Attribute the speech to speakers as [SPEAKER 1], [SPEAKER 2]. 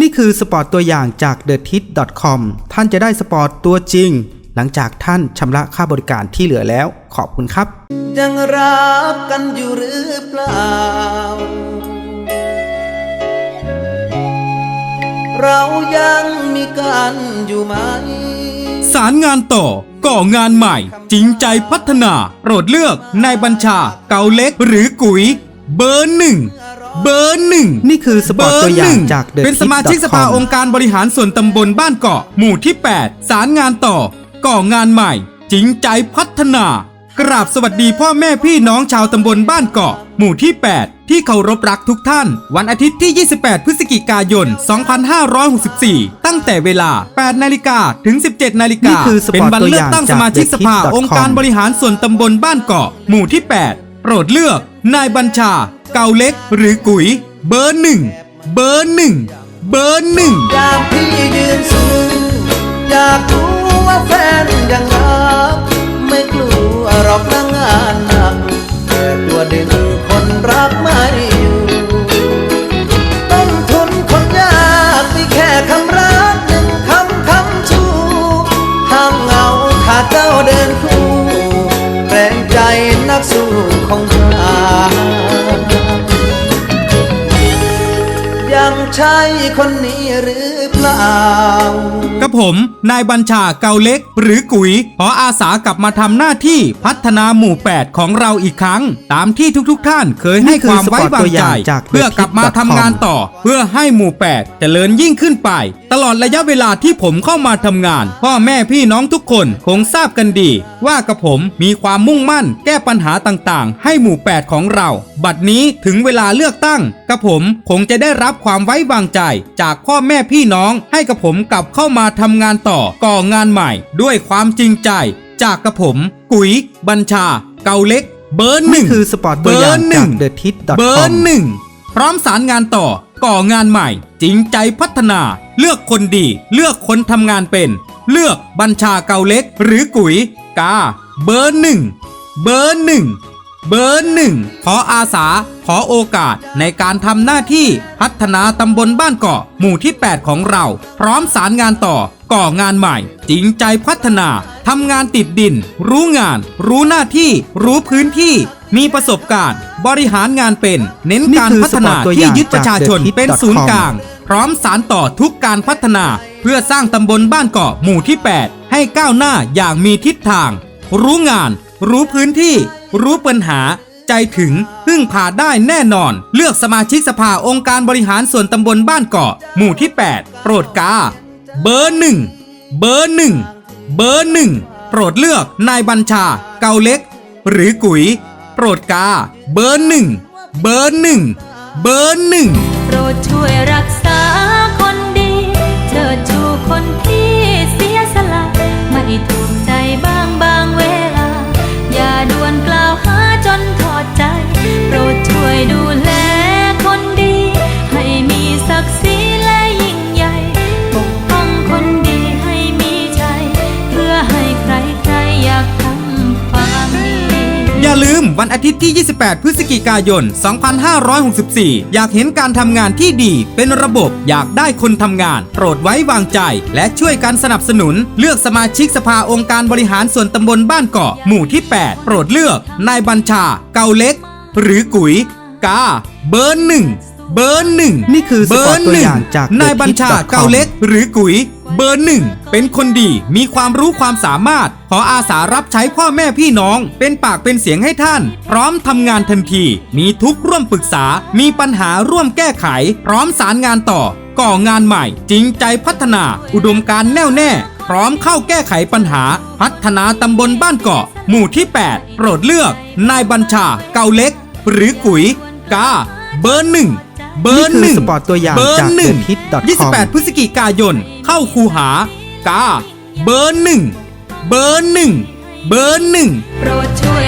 [SPEAKER 1] นี่คือสปอร์ตตัวอย่างจาก t h e t i t c o m ท่านจะได้สปอร์ตตัวจริง หลังจากท่านชำระค่าบริการที่เหลือแล้ว ขอบคุณครับ
[SPEAKER 2] ยังรักกันอยู่หรือเปล่า เรายังมีกันอยู่ไหม
[SPEAKER 3] สารงานต่อก่องานใหม่ จริงใจพัฒนา โปรดเลือกนายบัญชา เกาเล็กหรือกุ๋ย เบอร์หนึ่ง เบอร์หนึ่ง
[SPEAKER 1] นี่คือสปอร์ตตัวอย่างจาก The
[SPEAKER 3] เป็นสมาชิก
[SPEAKER 1] Tip.com
[SPEAKER 3] สภาองค์การบริหารส่วนตำบลบ้านเกาะ หมู่ที่ 8 สารงานต่อ ก่องานใหม่ จริงใจพัฒนา กราบสวัสดีพ่อแม่พี่น้องชาวตำบลบ้านเกาะ หมู่ที่ 8 ที่เคารพรักทุกท่าน วันอาทิตย์ที่ 28 พฤศจิกายน 2564 ตั้งแต่เวลา 8 นาฬิกาถึง 17 นาฬิ
[SPEAKER 1] นี่
[SPEAKER 3] กา
[SPEAKER 1] คือสปอร์ต
[SPEAKER 3] เป็นวันเลือกตั้ง
[SPEAKER 1] ตัวอย่างจาก
[SPEAKER 3] สมาชิกสภา
[SPEAKER 1] The Tip.com
[SPEAKER 3] องค์การบริหารส่วนตำบลบ้านเกาะ หมู่ที่ 8 โปรดเลือก นายบัญชา เกาเล็กหรือกุ๋ย เบอร์หนึ่งเบอร์หนึ่งเบอร์หนึ่ง
[SPEAKER 2] อยากพี่ยืนสูงอยากรู้ว่าแฟนยังรักไม่กลัวหรอกนะงานหนักังใช่คนนี้หรือเปล่า
[SPEAKER 3] กับผม นายบัญชาเกาเล็ก หรือกุ๋ย ขออาสากลับมาทำหน้าที่พัฒนาหมู่ 8 ของเราอีกครั้ง ตามที่ทุกๆทท่านเคยให้
[SPEAKER 1] ค
[SPEAKER 3] วามไว้วางใจ เพื่อกลับมาทำงานต่อ เพื่อให้หมู่ 8 เจริญยิ่งขึ้นไปตลอดระยะเวลาที่ผมเข้ามาทำงาน พ่อแม่พี่น้องทุกคนคงทราบกันดี ว่ากับผมมีความมุ่งมั่น แก้ปัญหาต่างๆ ให้หมู่ 8 ของเรา บัดนี้ถึงเวลาเลือกตั้งกับผมคงจะได้รับความไว้วางใจ จากพ่อแม่พี่น้องให้กับผมกลับเข้ามาทำงานต่อก่องานใหม่ ด้วยความจริงใจ จากกับผม กุ๋ย บัญชา เกาเล็ก เบอร์ห
[SPEAKER 1] นี่
[SPEAKER 3] นึ่ง
[SPEAKER 1] คือสปอร์ตตัวอย่าง
[SPEAKER 3] เบร์ห
[SPEAKER 1] จา
[SPEAKER 3] นึ่
[SPEAKER 1] ก
[SPEAKER 3] ง
[SPEAKER 1] The t i t
[SPEAKER 3] เบอ
[SPEAKER 1] c o
[SPEAKER 3] ร์
[SPEAKER 1] m
[SPEAKER 3] หนึ่งพร้อมสารงานต่อ ก่องานใหม่ จริงใจพัฒนา เลือกคนดี เลือกคนทำงานเป็น เลือกบัญชาเกาเล็ก หรือกุ๋ย กา เบอร์หนึ่งเบอร์หนึ่งเบอร์หนึ่งขออาสา ขอโอกาสในการทำหน้าที่พัฒนาตำบลบ้านเกาะหมู่ที่ 8 ของเรา พร้อมสารงานต่อ ก่องานใหม่ จริงใจพัฒนาทำงานติดดิน รู้งาน รู้หน้าที่ รู้พื้นที่ มีประสบการณ์ บริหารงานเป็น เน้น
[SPEAKER 1] นี่
[SPEAKER 3] การ
[SPEAKER 1] คือ
[SPEAKER 3] พัฒนา
[SPEAKER 1] สปอร์ตตัวอ
[SPEAKER 3] ที่
[SPEAKER 1] ย่าง
[SPEAKER 3] ยึดประชาชน
[SPEAKER 1] จาก The Tip
[SPEAKER 3] เป็นศูนย์
[SPEAKER 1] com
[SPEAKER 3] กลาง พร้อมสารต่อทุกการพัฒนา เพื่อสร้างตำบลบ้านเกาะหมู่ที่ 8 ให้ก้าวหน้าอย่างมีทิศทาง รู้งาน รู้พื้นที่ รู้ปัญหา ใจถึงพึ่งพาได้แน่นอน เลือกสมาชิกสภาองค์การบริหารส่วนตำบลบ้านเกาะหมู่ที่ 8 โปรดกา เบอร์หนึ่งเบอร์หนึ่งเบอร์หนึ่งโปรดเลือกนายบัญชา เกาเล็ก หรือกุ๋ย โปรดกา เบอร์หนึ่ง เบอร์หนึ่ง เบอร์หนึ่ง
[SPEAKER 4] โปรดช่วยรักษา
[SPEAKER 3] วันอาทิตย์ที่ 28 พฤศจิกายน 2564 อยากเห็นการทำงานที่ดี เป็นระบบอยากได้คนทำงาน โปรดไว้วางใจ และช่วยกันสนับสนุน เลือกสมาชิกสภาองค์การบริหารส่วนตำบลบ้านเกาะหมู่ที่ 8 โปรดเลือกนายบัญชา เกาเล็ก หรือกุ๋ยกาเบอร์หนึ่ง เบอร์หนึ่ง
[SPEAKER 1] นี่คือสปอร์ตตัวอย่างจาก
[SPEAKER 3] นายบัญชา
[SPEAKER 1] The Tip.com
[SPEAKER 3] เกาเล็ก หรือกุ๋ย เบอร์หนึ่งเป็นคนดีมีความรู้ความสามารถ ขออาสารับใช้พ่อแม่พี่น้อง เป็นปากเป็นเสียงให้ท่าน พร้อมทำงานทันที มีทุกข์ร่วมปรึกษา มีปัญหาร่วมแก้ไข พร้อมสารงานต่อ ก่องานใหม่ จริงใจพัฒนา อุดมการณ์แน่วแน่พร้อมเข้าแก้ไขปัญหา พัฒนาตำบลบ้านเกาะ หมู่ที่ 8 โปรดเลือก นายบัญชาเกาเล็ก หรือกุ๋ย กา เบอร์หนึ่ง เบอร์ห
[SPEAKER 1] นี่
[SPEAKER 3] นึ่
[SPEAKER 1] คื
[SPEAKER 3] ง
[SPEAKER 1] อสปอร์ตตัวอย่าง
[SPEAKER 3] เบอร์
[SPEAKER 1] จาก
[SPEAKER 3] หนึ่ง
[SPEAKER 1] TheTip.com
[SPEAKER 3] 28พฤศจิกายน เข้าคูหากา เบอร์หนึ่งเบอร์หนึ่งเบอร์หนึ่ง
[SPEAKER 4] โปรดช่วย